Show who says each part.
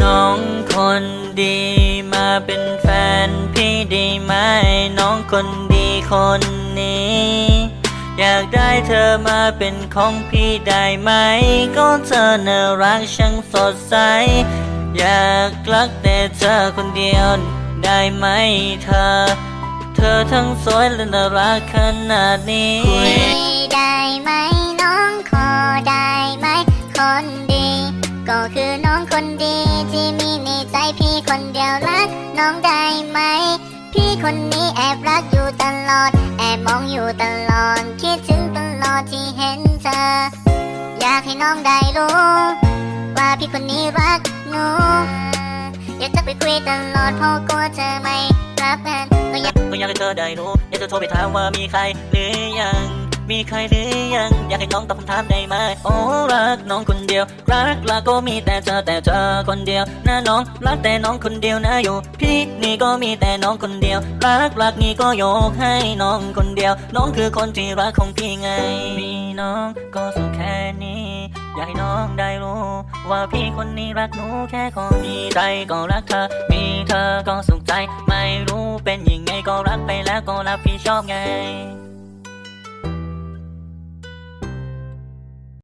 Speaker 1: น้องคนดีมาเป็นแฟนพี่ได้ไหม น้องคนดีคนนี้ อยากได้เธอมาเป็นของพี่ได้ไหม ก็เธอน่ารักช่างสดใส อยากรักแต่เธอคนเดียวได้ไหมเธอ เธอทั้งสวยและน่ารักขนาดนี้
Speaker 2: คือน้องคนดีที่มีในใจพี่คนเดียวรักน้องได้ไหม พี่คนนี้แอบรักอยู่ตลอด แอบมองอยู่ตลอด คิดถึงตลอดที่เห็นเธอ อยากให้น้องได้รู้ ว่าพี่คนนี้รักหนูอยากจะไปคุยตลอดเพราะกลัวเธอไม่รับงานก็อยาก
Speaker 1: ก็อยากให้เธอได้รู้อยากจะโทรไปถามว่ามีใครหรือยัง มีใครหรือยัง อยากให้น้องตอบคำถามได้ไหมโอ้รักน้องคนเดียว รักรักก็มีแต่เธอแต่เธอคนเดียวนะน้องรักแต่น้องคนเดียวนะอยู่ พี่นี่ก็มีแต่น้องคนเดียว รักรักนี่ก็ยกให้น้องคนเดียว น้องคือคนที่รักของพี่ไง มีน้องก็สุขแค่นี้อยากให้น้องได้รู้ ว่าพี่คนนี้รักหนูแค่คนมีใจก็รักเธอ มีเธอก็สุขใจ ไม่รู้เป็นยังไงก็รักไปแล้วก็รับผิดชอบไง